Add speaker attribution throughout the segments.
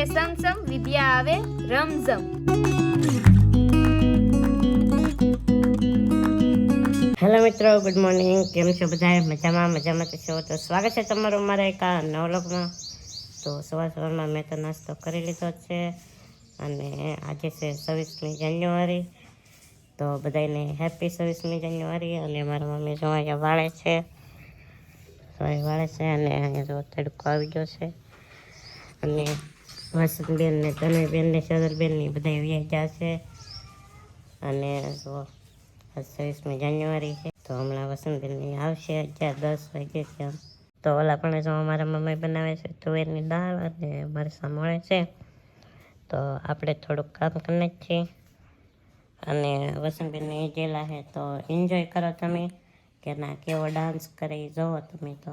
Speaker 1: કે સમસમ વિદ્યા આવે રમઝમ.
Speaker 2: હેલો મિત્રો, ગુડ મોર્નિંગ. કેમ છો બધા મજામાં? મજામાં તો છો? તો સ્વાગત છે તમારું મારા એક આ નવલોકમાં તો સવાર સવારમાં મેં તો નાસ્તો કરી લીધો છે અને આજે છે છવ્વીસમી જાન્યુઆરી. તો બધાને હેપી છવ્વીસમી જાન્યુઆરી અને મારા મમ્મી જો અહીંયા વાળે છે. સોરી વાળે છે અને અહીંયા જો તડકો આવી ગયો છે. અને વસંતબેન ને તનયબેન ને સદરબેન ને બધા વ્યાજ જશે અને છવ્વીસમી જાન્યુઆરી છે, તો હમણાં વસંતબેનની આવશે અગિયાર, દસ વાગે છે તો ઓલા પણ જો અમારા મમ્મી બનાવે છે, તુવેરની દાળ અને મરસા મળે છે. તો આપણે થોડુંક કામ કરી છીએ. અને વસંતબેનને જેલા છે, તો એન્જોય કરો તમે. કે ના, કેવો ડાન્સ કરે જુઓ તમે તો.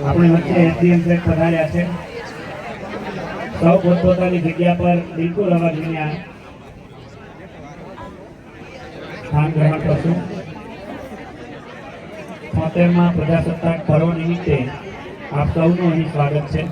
Speaker 3: આપણી વચ્ચે એસડીએમ સાહેબ પધાર્યા છે સૌ પોતપોતાની જગ્યા પર બિલકુલ અવાજ વિના સ્થાન ગ્રહણ કરશું છોતેરમાં પ્રજાસત્તાક પર્વ નિમિત્તે આપ સૌનું અહીં સ્વાગત છે.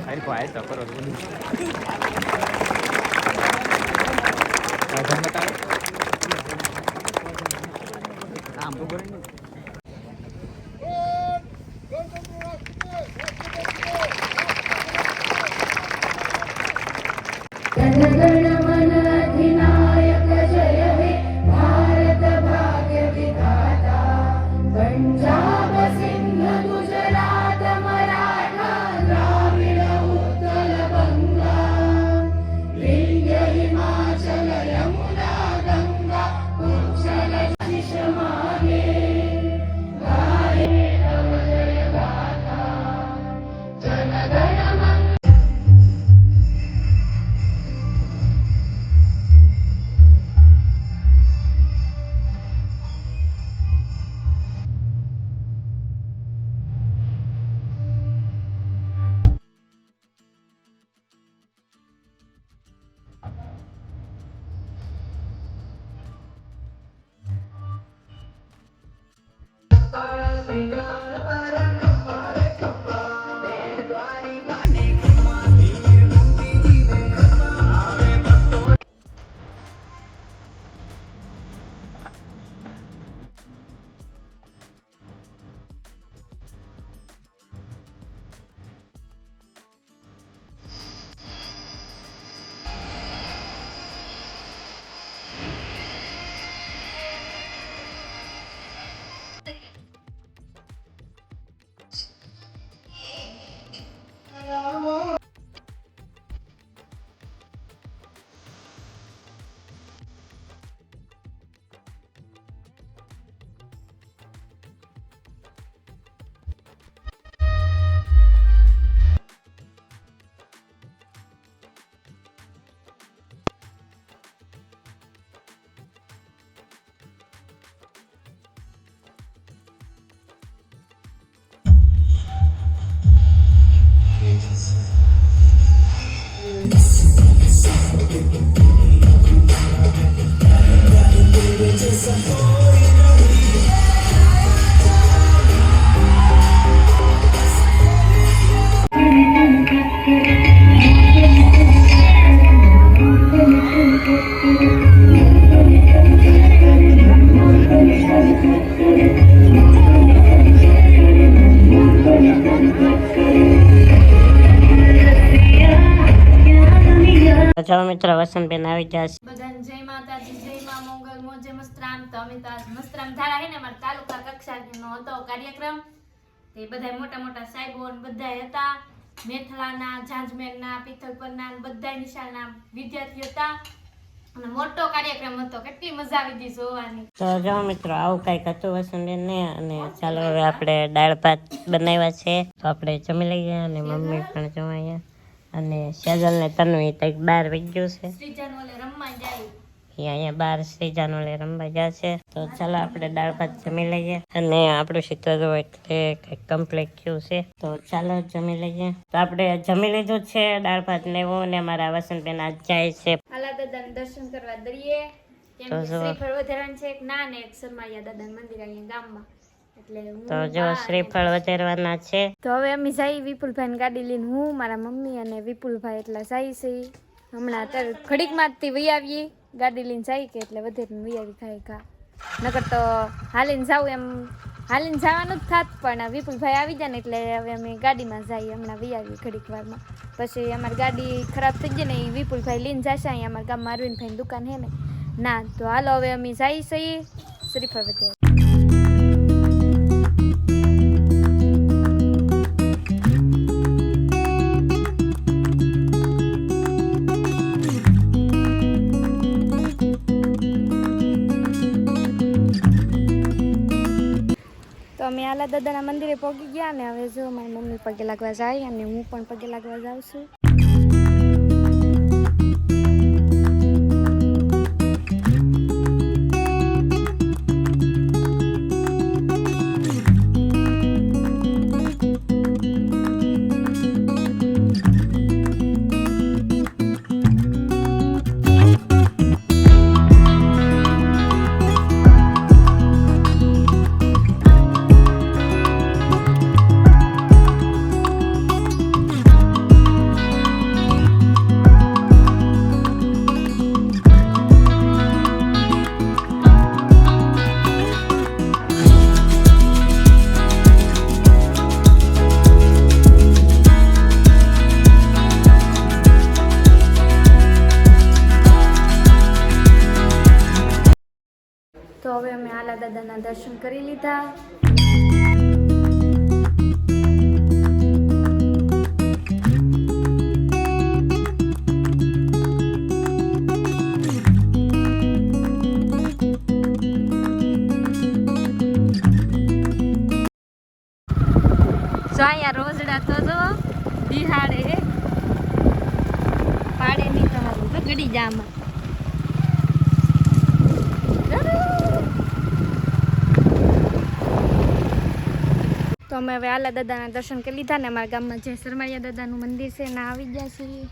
Speaker 2: મિત્રો વસંતબેન આવી ગયા છે.
Speaker 1: બધાને જય માતાજી જય મા મંગલ મોજે મસ્તરામ તો અમે તો આજ મસ્તરામ ધારા હે ને અમારા તાલુકા કક્ષાનો હતો કાર્યક્રમ. તે બધા મોટા મોટા સાહેબો બધા હતા. મેથલાના જાંજમેરના પિથલપરના બધા નિશાળના વિદ્યાર્થીઓ હતા. અને મોટો કાર્યક્રમ હતો કેટલી મજા આવી ગઈ જોવાની.
Speaker 2: તો જો મિત્રો આવું કંઈક હતું વસંતબેન ને અને ચાલો હવે આપણે દાળ ભાત બનાવ્યા છે. તો આપણે જમી લઈએ અને મમ્મી પણ જમાઈએ સેજલ ને તન્વી તો બાર વહી ગયું છે. અહીંયા બાર શ્રીજાનો લે રમવા જાય છે. તો ચાલો આપણે દાળ ભાત જમી લઈએ. અને આપણું ચિત્ર એટલે કંઈક કમ્પ્લીટ થયું છે. તો ચાલો જમી લઈએ. તો આપણે જમી લીધું છે દાળ ભાત ને એવું ને અમારા વસંતબેન આજ જાય છે.
Speaker 1: આલા દાદાને દર્શન કરવા દરિયે કેમ કે
Speaker 2: જો.
Speaker 1: શ્રીફળ છે એક ના ને એક સરમાળિયા દાદાનું મંદિર અહીંયા ગામમાં.
Speaker 2: તો જો શ્રીફળ વધારવાના છે.
Speaker 1: તો હવે અમે જઈ વિપુલભાઈની ગાડી લઈને હું મારા મમ્મી અને વિપુલભાઈ એટલા જાય છે. હમણાં અત્યારે ઘડીકમાં જ વહી આવીએ. ગાડી લઈને જાય કે એટલે વધારે વહી આવી ખાય ખા નકર તો હાલીને જાઉં એમ. હાલીને જવાનું જ થાત પણ વિપુલભાઈ આવી જાય ને એટલે હવે અમે ગાડીમાં જઈએ. હમણાં વહી આવીએ ઘડીક વારમાં. પછી અમારી ગાડી ખરાબ થઈ જાય ને એ વિપુલભાઈ લઈને જશે. અહીંયા અમારા ગામમાં અરવિંદભાઈની દુકાન છે ને. ના તો હાલો હવે અમે જઈ છીએ શ્રીફળ વધે તો અમે આલા દાદાના મંદિરે પહોંચી ગયા ને હવે જો મારી મમ્મી પગે લાગવા જાય અને હું પણ પગે લાગવા જાઉં છું. દાદાના દર્શન કરી લીધા. અમે હવે આલા દાદાના દર્શન કરી લીધા ને અમારા ગામમાં જે સરમાળિયા દાદાનું મંદિર છે ને આવી ગયા છીએ.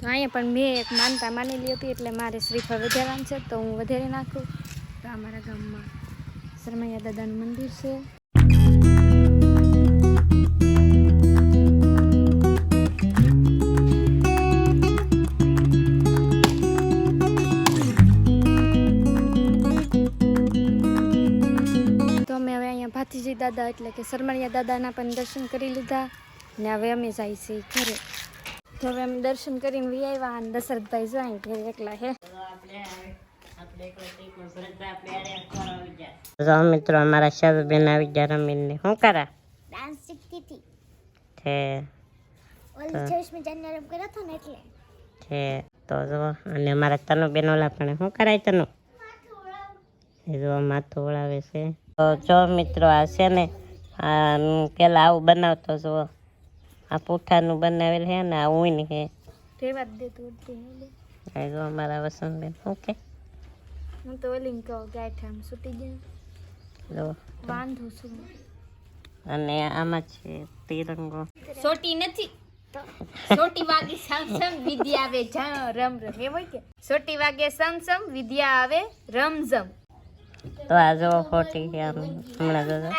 Speaker 1: તો અહીંયા પણ મેં એક માનતા માનેલી હતી એટલે મારે શ્રીફળ વધારવાનું છે, તો હું વધારી નાખું. તો અમારા ગામમાં સરમૈયા દાદાનું મંદિર છે. દાદા એટલે કે સરમણિયા દાદાના પણ દર્શન કરી લીધા ને હવે અમે જાય છીએ ઘરે. તો હવે અમે દર્શન કરીને વી આવ્યા અને દશરથભાઈ જો અહીં ઘરે એકલા હે.
Speaker 2: મિત્રો અમારા શરબેન આવી ગયા રમીને. શું કરા?
Speaker 4: ડાન્સ શીખતી હતી.
Speaker 2: છે.
Speaker 4: ઓલી છવ્વીસમી જાન્યુઆરી કર્યો હતો ને એટલે.
Speaker 2: છે. તો જો અને અમારા તનુ બેન ઓલા પણ. શું કરાય તનુ? એ જો માથું ઓળાવે છે. તો જો મિત્રો આ છે ને આ આવું બનાવતો જો આ પૂઠાનું બનાવેલ છે ને આ ઊન છે
Speaker 1: જ
Speaker 2: અમારા વસંતબેન ઓકે
Speaker 1: હું તો ઓલી કહું ગાંઠ આમ છૂટી બાંધું છું
Speaker 2: અને આમાં છે તિરંગો.
Speaker 1: સોટી નથી. સોટી વાગે સમ સમ વિદ્યા આવે રમ રમ. એ હોય કે? સોટી વાગે સમ સમ વિદ્યા આવે રમ ઝમ
Speaker 2: તો આ જો ખોટી છે આમ. હમણાં જોજો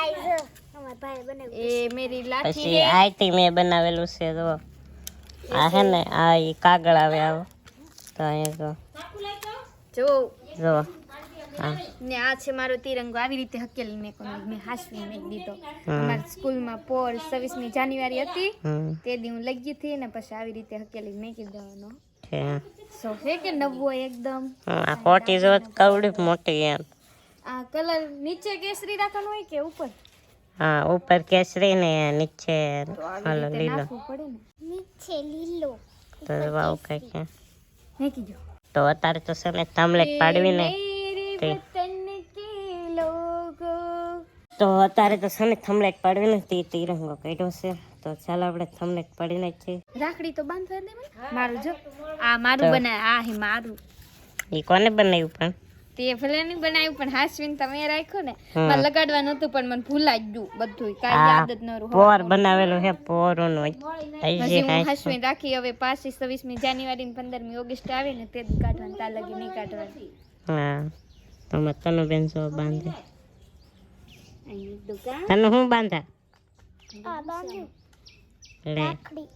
Speaker 2: પછી આઈટી મેં બનાવેલું છે જો. આ છે ને આ એ કાગળ આવે આવો. તો અહીંયા જો.
Speaker 1: જો.
Speaker 2: જો. હા.
Speaker 1: ને આ છે મારો તિરંગો. આવી રીતે હકેલી મેં કોને મેં હાસવી મેં દીધો.
Speaker 2: મારા
Speaker 1: અમારી સ્કૂલમાં પોર છવ્વીસમી જાન્યુઆરી હતી. તે દી હું લઈ હતી ને પછી આવી રીતે હકેલી મેં કીધો
Speaker 2: છે.
Speaker 1: સો હે કે નવો એકદમ?
Speaker 2: આ કોટી જો કવડી મોટી એમ.
Speaker 1: આ કલર નીચે કેસરી રાખવાનો હોય કે ઉપર?
Speaker 2: હા ઉપર કેસરી ને નીચે ઓલો લીલો.
Speaker 4: નીચે લીલો.
Speaker 2: તો વાવ કઈ કે
Speaker 1: નાખી દો.
Speaker 2: તો અત્યારે તો છે ને થાંભલેટ પાડવી ને
Speaker 1: મેરે
Speaker 2: તે. અત્યારે તો છે ને થમલેટ પાડવી નથી તિરંગો કાઢ્યો છે. તો ચાલો આપણે થમલેટ પાડી નાખીએ.
Speaker 1: રાખડી તો બાંધવા દે મારું જો. આ મારું બનાય આ હે મારું.
Speaker 2: એ કોને બનાવ્યું પણ?
Speaker 1: તે ભલે નહીં બનાવ્યું પણ હાસવીન તમે રાખ્યો ને મને લગાડવાનું હતું પણ મને ભૂલાઈ ગયું બધું કાંઈ યાદ જ ન રહ્યું
Speaker 2: પોર બનાવેલો છે પોરનું
Speaker 1: હજી હું હાસવીન રાખી હવે પાછી છવ્વીસમી જાન્યુઆરી ને પંદરમી ઓગસ્ટ આવે ને તે જ કાઢવાની ત્યાં લગી નહીં કાઢવાની.
Speaker 2: હા તમે તનો બેન સો બાંધે? તને હું બાંધા? લે.
Speaker 4: રાખડી.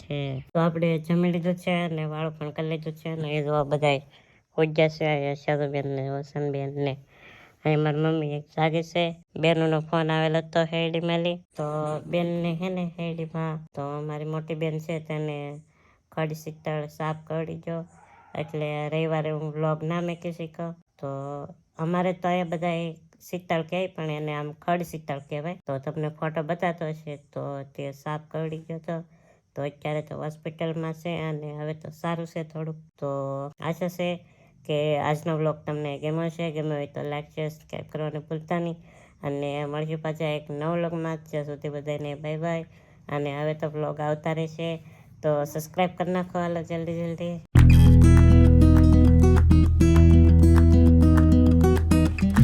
Speaker 2: છે તો આપણે જમી લીધું છે અને વાળું પણ કરી લીધું છે અને એ જોવા બધાય પૂજ્યા છે યશાદુબેન ને વસંતબેન ને અહીં મારી મમ્મી એક જાગે છે. બેનનો ફોન આવેલો હતો હેડીમાંથી તો બેનને હે ને હેડીમાં, તો મારી મોટી બેન છે તેને ખડી શીતળ સાફ કરી ગયો એટલે રવિવારે હું બ્લોગ ના મેકી શીખો. તો અમારે તો એ બધા શીતળ કહે પણ એને આમ ખડ શીતળ કહેવાય. તો તમને ફોટો બતાતો હશે, તો તે સાફ કરી ગયો હતો તો અત્યારે તો હોસ્પિટલમાં છે અને હવે તો સારું છે થોડુંક. તો આશા છે કે આજનો બ્લોગ તમને ગમ્યો છે ગમ્યો હોય તો લાઈક શેર સબસ્ક્રાઈબ કરવાનું ભૂલતા નહીં. અને મળશું પાછા એક નવ બ્લોગમાં જ્યાં સુધી બધાને બાય બાય અને હવે તો બ્લોગ આવતા રહેશે. તો સબસ્ક્રાઈબ કરી નાખો હાલો, જલ્દી જલ્દી.